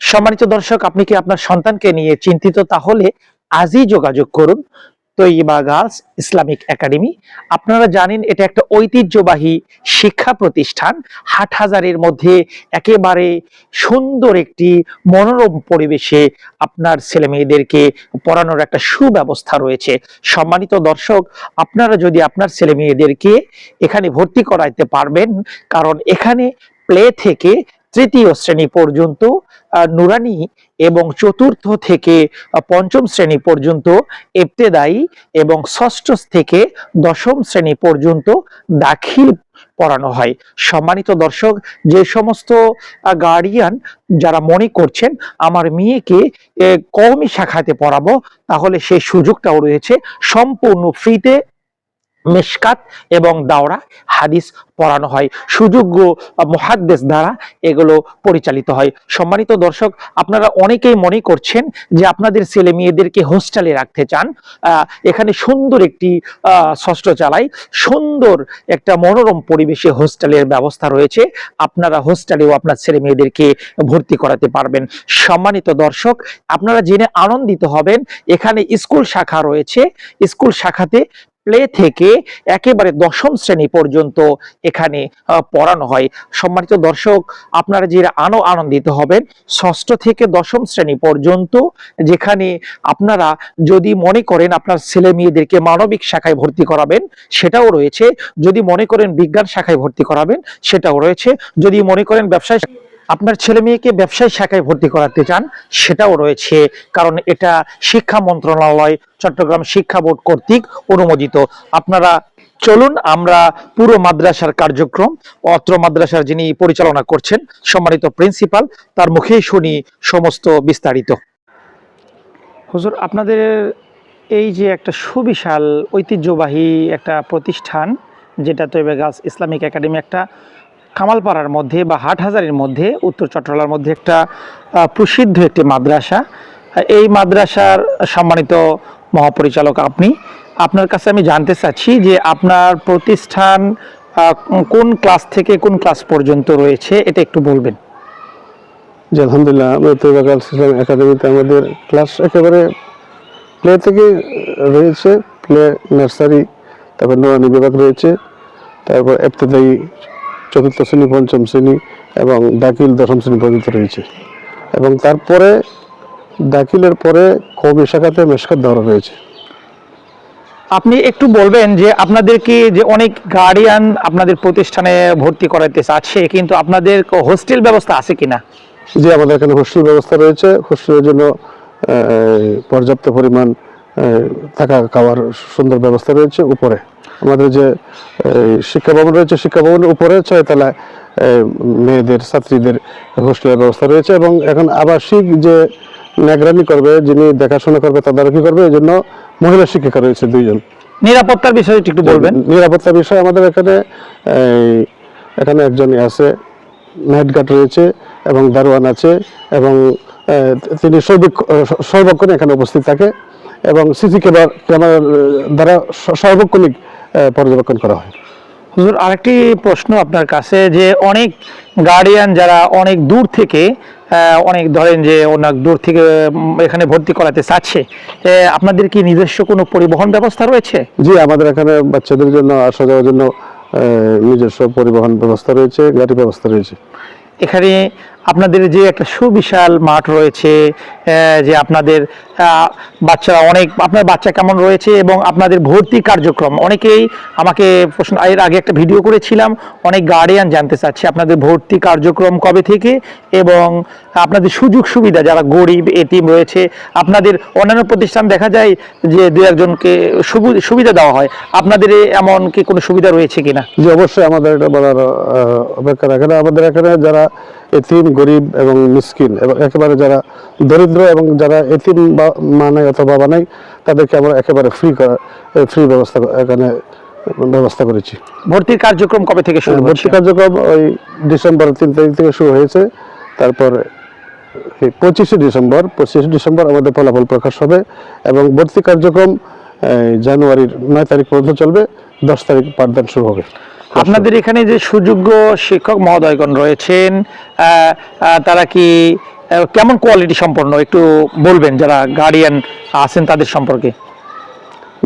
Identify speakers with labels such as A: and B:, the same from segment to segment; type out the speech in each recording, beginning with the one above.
A: সম্মানিত দর্শক, আপনি কি আপনার সন্তানকে নিয়ে চিন্তিত? তাহলে আজই যোগাযোগ করুন তৈবা গার্লস ইসলামিক একাডেমি। আপনারা জানেন, এটা একটা ঐতিহ্যবাহী শিক্ষা প্রতিষ্ঠান। হাটহাজারের মধ্যে একেবারে সুন্দর একটি মনোরম পরিবেশে আপনার ছেলে মেয়েদেরকে পড়ানোর একটা সুব্যবস্থা রয়েছে। সম্মানিত দর্শক, আপনারা যদি আপনার ছেলে মেয়েদেরকে এখানে ভর্তি করাইতে পারবেন, কারণ এখানে প্লে থেকে তৃতীয় শ্রেণি পর্যন্ত নুরানি এবং চতুর্থ থেকে পঞ্চম শ্রেণি পর্যন্ত ইবতেদায়ী এবং ষষ্ঠ থেকে দশম শ্রেণি পর্যন্ত দাখিল পড়ানো হয়। সম্মানিত দর্শক, যে সমস্ত গার্ডিয়ান যারা মনে করছেন, আমার মেয়েকে কওমি শাখাতে পড়াবো, তাহলে সেই সুযোগটাও রয়েছে, সম্পূর্ণ ফ্রিতে মেশকাত এবং দাওরা হাদিস পড়ানো হয়। সুযোগ্য মহাদ্দেশ দ্বারা এগুলো পরিচালিত হয়। সম্মানিত দর্শক, আপনারা অনেকেই মনে করছেন যে আপনাদের ছেলে মেয়েদেরকে হোস্টেলে রাখতে চান। এখানে সুন্দর একটি ষষ্ঠ চালায়। সুন্দর একটা মনোরম পরিবেশে হোস্টেলের ব্যবস্থা রয়েছে। আপনারা হোস্টেলেও আপনার ছেলে মেয়েদেরকে ভর্তি করাতে পারবেন। সম্মানিত দর্শক, আপনারা জেনে আনন্দিত হবেন, এখানে স্কুল শাখা রয়েছে। স্কুল শাখাতে প্লে থেকে একেবারে দশম শ্রেণি পর্যন্ত এখানে পড়ানো হয়। সম্মানিত দর্শক, আপনারা যে আনো আনন্দিত হবেন, ষষ্ঠ থেকে দশম শ্রেণি পর্যন্ত যেখানে আপনারা যদি মনে করেন আপনার ছেলে মেয়েদেরকে মানবিক শাখায় ভর্তি করাবেন, সেটাও রয়েছে। যদি মনে করেন বিজ্ঞান শাখায় ভর্তি করাবেন, সেটাও রয়েছে। যদি মনে করেন ব্যবসায় আপনার ছেলে মেয়েকে ব্যবসায়ী শাখায় ভর্তি করাতে চান, সেটাও রয়েছে। কারণ এটা শিক্ষা মন্ত্রণালয়, চট্টগ্রাম শিক্ষা বোর্ড কর্তৃক অনুমোদিত। আপনারা চলুন, আমরা পুরো মাদ্রাসার কার্যক্রম, অত্র মাদ্রাসার যিনি পরিচালনা করছেন, সম্মানিত প্রিন্সিপাল, তার মুখেই শুনি সমস্ত বিস্তারিত। হুজুর, আপনাদের এই যে একটা সুবিশাল, ঐতিহ্যবাহী একটা প্রতিষ্ঠান, যেটা তৈবে গাছ ইসলামিক একাডেমি একটা কামালপাড়ার মধ্যে বা হাটহাজারের মধ্যে, উত্তর চট্টলার মধ্যে একটা প্রসিদ্ধ একটি মাদ্রাসা। এই মাদ্রাসার সম্মানিত মহাপরিচালক আপনি। আপনার কাছে আমি জানতে চাচ্ছি যে আপনার প্রতিষ্ঠান কোন ক্লাস থেকে কোন ক্লাস পর্যন্ত রয়েছে? এটা একটু বলবেন।
B: জি, আলহামদুলিল্লাহ। একাডেমিতে আমাদের ক্লাস একেবারে প্লে থেকে রয়েছে, প্লে, নার্সারি, তারপর নোরানি বিভাগ রয়েছে, তারপর চতুর্থ শ্রেণি পঞ্চম শ্রেণি এবং দাখিল দশম শ্রেণি পর্যন্ত রয়েছে। এবং তারপরে দাখিলের পরে কবি শাখাতে মেশকাত দেওয়া রয়েছে।
A: আপনি একটু বলবেন যে আপনাদেরকে যে অনেক গার্ডিয়ান আপনাদের প্রতিষ্ঠানে ভর্তি করাতে চাচ্ছে কিন্তু আপনাদের হোস্টেল ব্যবস্থা আছে কিনা?
B: যে আমাদের এখানে হোস্টেল ব্যবস্থা রয়েছে। হোস্টেলের জন্য পর্যাপ্ত পরিমাণ থাকা খাওয়ার সুন্দর ব্যবস্থা রয়েছে উপরে। আমাদের যে শিক্ষা ভবন রয়েছে শিক্ষা ভবনের উপরে ছয়তলায় মেয়েদের ছাত্রীদের হোস্টেলের ব্যবস্থা রয়েছে এবং এখন আবাসিক যে নিগরানি করবে যিনি দেখাশোনা করবে তদারকি করবে এই জন্য মহিলা শিক্ষিকা রয়েছে দুইজন।
A: নিরাপত্তার বিষয়ে একটু বলবেন।
B: নিরাপত্তা বিষয়ে আমাদের এখানে এখানে একজন আছে নাইট গার্ড রয়েছে এবং দারোয়ান আছে এবং তিনি সর্বক্ষ- সর্বক্ষণ এখানে উপস্থিত থাকে। এবং সিসি ক্যামেরা ক্যামেরার দ্বারা সার্বক্ষণিক পর্যবেক্ষণ করা হয়।
A: হুজুর আরেকটি প্রশ্ন আপনার কাছে যে অনেক গার্ডিয়ান যারা অনেক দূর থেকে অনেক ধরেন যে অনেক দূর থেকে এখানে ভর্তি করাতে চাচ্ছে আপনাদের কি নিজস্ব কোনো পরিবহন ব্যবস্থা রয়েছে?
B: জি আমাদের এখানে বাচ্চাদের জন্য আসা যাওয়ার জন্য নিজস্ব পরিবহন ব্যবস্থা রয়েছে গাড়ি ব্যবস্থা রয়েছে।
A: এখানে আপনাদের যে একটা সুবিশাল মাঠ রয়েছে যে আপনাদের বাচ্চারা অনেক, আপনার বাচ্চা কেমন রয়েছে এবং আপনাদের ভর্তি কার্যক্রম। অনেকেই আমাকে প্রশ্ন, এর আগে একটা ভিডিও করেছিলাম, অনেক গার্ডিয়ান জানতে চাচ্ছে আপনাদের ভর্তি কার্যক্রম কবে থেকে এবং আপনাদের সুযোগ সুবিধা, যারা গরিব, এতিম রয়েছে, আপনাদের অন্যান্য প্রতিষ্ঠান দেখা যায় যে দু একজনকে সুবি- সুবিধা দেওয়া হয়। আপনাদের এমন কি কোনো সুবিধা রয়েছে কিনা?
B: যে অবশ্যই আমাদের এটা বলার অপেক্ষা রাখে আমাদের এখানে যারা এতিম গরিব এবং মিসকিন। এবং একেবারে যারা দরিদ্র এবং যারা এতিম বা মা নাই অথবা বাবা নাই তাদেরকে আমরা একেবারে ফ্রি করা ফ্রি ব্যবস্থা এখানে ব্যবস্থা করেছি।
A: ভর্তির কার্যক্রম কবে থেকে শুরু
B: ভর্তি কার্যক্রম ওই ডিসেম্বর তিন তারিখ থেকে শুরু হয়েছে। তারপর এই পঁচিশে ডিসেম্বর পঁচিশে ডিসেম্বর আমাদের ফলাফল প্রকাশ হবে এবং ভর্তি কার্যক্রম জানুয়ারির নয় তারিখ পর্যন্ত চলবে দশ তারিখ পাঠদান শুরু হবে।
A: আপনাদের এখানে যে সুযোগ্য শিক্ষক মহোদয়গণ রয়েছেন তারা কি কেমন কোয়ালিটি সম্পন্ন? একটু বলবেন যারা গার্ডিয়ান আছেন তাদের সম্পর্কে।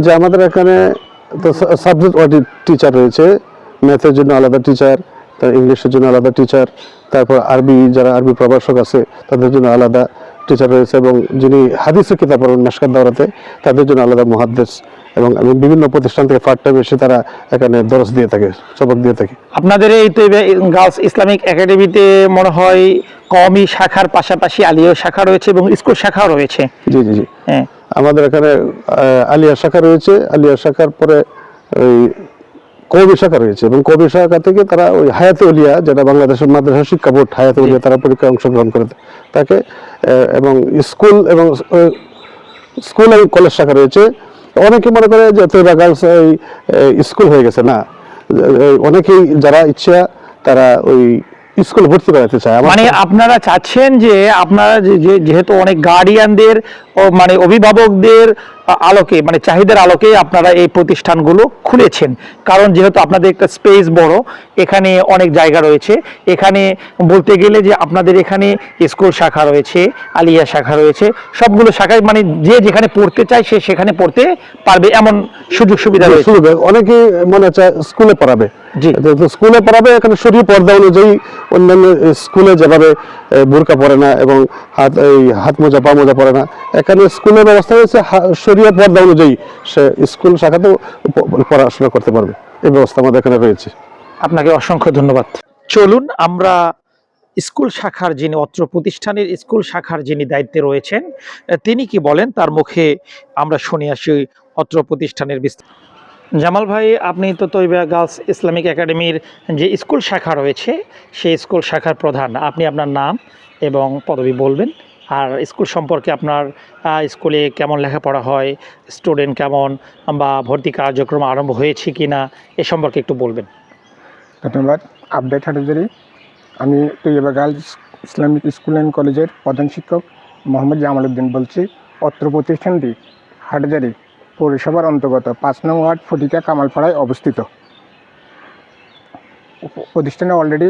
B: যে আমাদের এখানে তো সাবজেক্ট ওয়াইজ টিচার রয়েছে। ম্যাথের জন্য আলাদা টিচার তার ইংলিশের জন্য আলাদা টিচার তারপর আরবি যারা আরবি প্রভাষক আছে তাদের জন্য আলাদা টিচার রয়েছে এবং যিনি হাদিসের কিতাব পড়েন মেশকাত দাওরাতে তাদের জন্য আলাদা মহাদ্দেশ এবং আমি বিভিন্ন প্রতিষ্ঠান থেকে পার্ট টাইম এসে তারা এখানে দরস দিয়ে থাকে সবক দিয়ে থাকে।
A: আপনাদের এই তো গার্লস ইসলামিক একাডেমিতে মনে হয় কমই শাখার পাশাপাশি আলিয়া শাখা রয়েছে এবং স্কুল শাখাও রয়েছে।
B: জি জি জি।
A: হ্যাঁ।
B: আমাদের এখানে আলিয়া শাখা রয়েছে আলিয়া শাখার পরে ওই কবি শাখা রয়েছে এবং কবি শাখা থেকে তারা ওই হায়াতে উলিয়া যেটা বাংলাদেশের মাদ্রাসা শিক্ষা বোর্ড হায়াতে উলিয়া তারা পরীক্ষায় অংশগ্রহণ করে থাকে আহ, এবং স্কুল এবং স্কুল এবং কলেজ শাখা রয়েছে। অনেকে মনে করে যে তৈবা গার্লস এই স্কুল হয়ে গেছে না। অনেকেই যারা ইচ্ছা তারা ওই স্কুল ভর্তি করাতে চায়।
A: মানে আপনারা চাচ্ছেন যে আপনারা যেহেতু অনেক গার্ডিয়ানদের মানে অভিভাবকদের আলোকে মানে চাহিদার আলোকে আপনারা এই প্রতিষ্ঠানগুলো খুলেছেন। কারণ যেহেতু আপনাদের একটা স্পেস বড় এখানে অনেক জায়গা রয়েছে। এখানে বলতে গেলে যে আপনাদের এখানে স্কুল শাখা রয়েছে আলিয়া শাখা রয়েছে সবগুলো শাখায় মানে যে যেখানে পড়তে চায় সে সেখানে পড়তে পারবে এমন সুযোগ সুবিধা রয়েছে।
B: শুরু অনেকেই মনে চায় স্কুলে পড়াবে। স্কুলে পড়াবে এখানে শরীর পর্দা অনুযায়ী অন্যান্য স্কুলে যেভাবে বোরকা পরে না এবং হাত এই হাত মোজা পা মোজা পরে না এখানে স্কুলের ব্যবস্থা হয়েছে শরীয় পর্দা অনুযায়ী সে স্কুল শাখাতেও পড়াশোনা করতে পারবে। এই ব্যবস্থা আমাদের এখানে রয়েছে।
A: আপনাকে অসংখ্য ধন্যবাদ। চলুন, আমরা স্কুল শাখার যিনি অত্র প্রতিষ্ঠানের স্কুল শাখার যিনি দায়িত্বে রয়েছেন, তিনি কি বলেন তার মুখে আমরা শুনে আসি অত্র প্রতিষ্ঠানের বিস্তার। জামাল ভাই, আপনি তো তৈবা গার্লস ইসলামিক একাডেমির যে স্কুল শাখা রয়েছে, সেই স্কুল শাখার প্রধান। আপনি আপনার নাম এবং পদবি বলবেন। আর স্কুল সম্পর্কে আপনার স্কুলে কেমন লেখাপড়া হয় স্টুডেন্ট কেমন, বা ভর্তি কার্যক্রম আরম্ভ হয়েছে কি না, এ সম্পর্কে একটু বলবেন।
C: ধন্যবাদ। আপডেট হাটাজারি আমি Taiyaba girls Islamic school and কলেজের প্রধান শিক্ষক মোহাম্মদ জামাল উদ্দিন বলছি। অত্র প্রতিষ্ঠানটি হাটাজারি পৌরসভার অন্তর্গত পাঁচ নং ওয়ার্ড ফটিকা কামালপাড়ায় অবস্থিত। প্রতিষ্ঠানে অলরেডি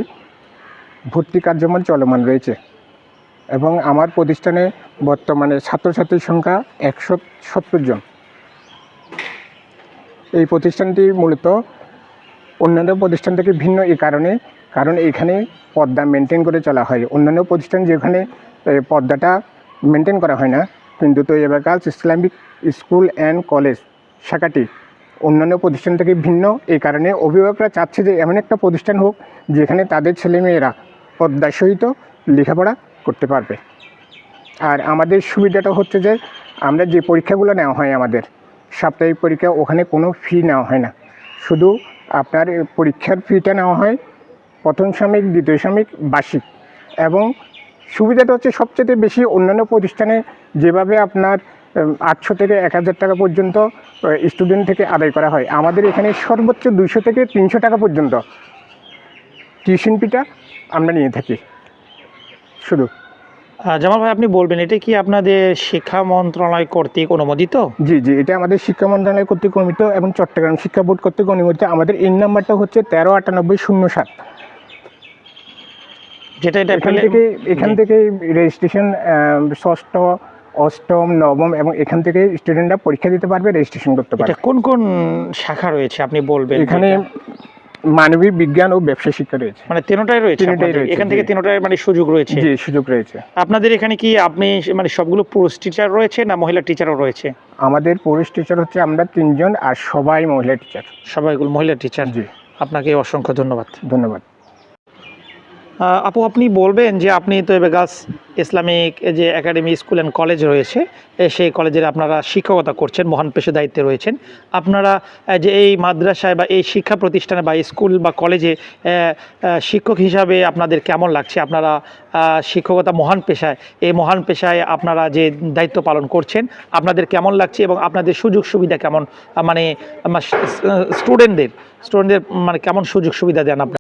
C: ভর্তি কার্যক্রম চলমান রয়েছে। এবং আমার প্রতিষ্ঠানে বর্তমানে ছাত্রছাত্রীর সংখ্যা একশো সত্তর জন। এই প্রতিষ্ঠানটি মূলত অন্যান্য প্রতিষ্ঠান থেকে ভিন্ন এই কারণে, কারণ এখানে পর্দা মেনটেন করে চলা হয়। অন্যান্য প্রতিষ্ঠান যেখানে পর্দাটা মেনটেন করা হয় না, কিন্তু তো এবার girls Islamic school and college শাখাটি অন্যান্য প্রতিষ্ঠান থেকে ভিন্ন এই কারণে অভিভাবকরা চাচ্ছে যে এমন একটা প্রতিষ্ঠান হোক, যেখানে তাদের ছেলেমেয়েরা পর্দার সহিত লেখাপড়া করতে পারবে। আর আমাদের সুবিধাটা হচ্ছে যে, আমরা যে পরীক্ষাগুলো নেওয়া হয় আমাদের, সাপ্তাহিক পরীক্ষা, ওখানে কোনো ফি নেওয়া হয় না। শুধু আপনার পরীক্ষার ফিটা নেওয়া হয় প্রথম সাময়িক দ্বিতীয় সাময়িক বার্ষিক। এবং সুবিধাটা হচ্ছে সবচেয়ে বেশি অন্যান্য প্রতিষ্ঠানে যেভাবে আপনার আটশো থেকে এক হাজার টাকা পর্যন্ত স্টুডেন্ট থেকে আদায় করা হয়। আমাদের এখানে সর্বোচ্চ দুইশো থেকে তিনশো টাকা পর্যন্ত টিউশন ফিটা আমরা নিয়ে থাকি। শুধু
A: জামাল ভাই আপনি বলবেন এটা কি আপনাদের শিক্ষা মন্ত্রণালয় কর্তৃক অনুমোদিত?
C: জি জি এটা আমাদের শিক্ষা মন্ত্রণালয় কর্তৃক অনুমোদিত এবং চট্টগ্রাম শিক্ষা বোর্ড কর্তৃক অনুমোদিত। আমাদের এই নাম্বারটা হচ্ছে তেরো আটানব্বই শূন্য সাত।
A: যেটা এটা
C: এখান থেকে এখান থেকে রেজিস্ট্রেশন ষষ্ঠ অষ্টম নবম এবং এখান থেকে স্টুডেন্টরা পরীক্ষা দিতে পারবে রেজিস্ট্রেশন করতে পারবে।
A: কোন কোন শাখা রয়েছে? আপনি বলবেন
C: এখানে। মানবিক বিজ্ঞান ও ব্যবসা শিক্ষা রয়েছে।
A: মানে তিনটাই রয়েছে
C: তিনটাই রয়েছে,
A: এখান থেকে। তিনটাই মানে সুযোগ রয়েছে?
C: জি সুযোগ রয়েছে।
A: আপনাদের এখানে কি আপনি মানে সবগুলো পুরুষ টিচার রয়েছে না মহিলা টিচারও রয়েছে?
C: আমাদের পুরুষ টিচার হচ্ছে আমরা তিনজন আর সবাই মহিলা টিচার
A: সবাইগুলো মহিলা টিচার
C: জি।
A: আপনাকে অসংখ্য ধন্যবাদ।
C: ধন্যবাদ।
A: আপু, আপনি বলবেন যে আপনি তো গাছ ইসলামিক যে একাডেমি, স্কুল অ্যান্ড কলেজ রয়েছে সেই কলেজের আপনারা শিক্ষকতা করছেন, মহান পেশে দায়িত্বে রয়েছেন। আপনারা যে এই মাদ্রাসায় বা এই শিক্ষা প্রতিষ্ঠানে বা স্কুল বা কলেজে শিক্ষক হিসাবে আপনাদের কেমন লাগছে? আপনারা শিক্ষকতা মহান পেশায়, এই মহান পেশায় আপনারা যে দায়িত্ব পালন করছেন, আপনাদের কেমন লাগছে এবং আপনাদের সুযোগ সুবিধা কেমন? মানে স্টুডেন্টদের স্টুডেন্টদের মানে কেমন সুযোগ সুবিধা দেন আপনারা?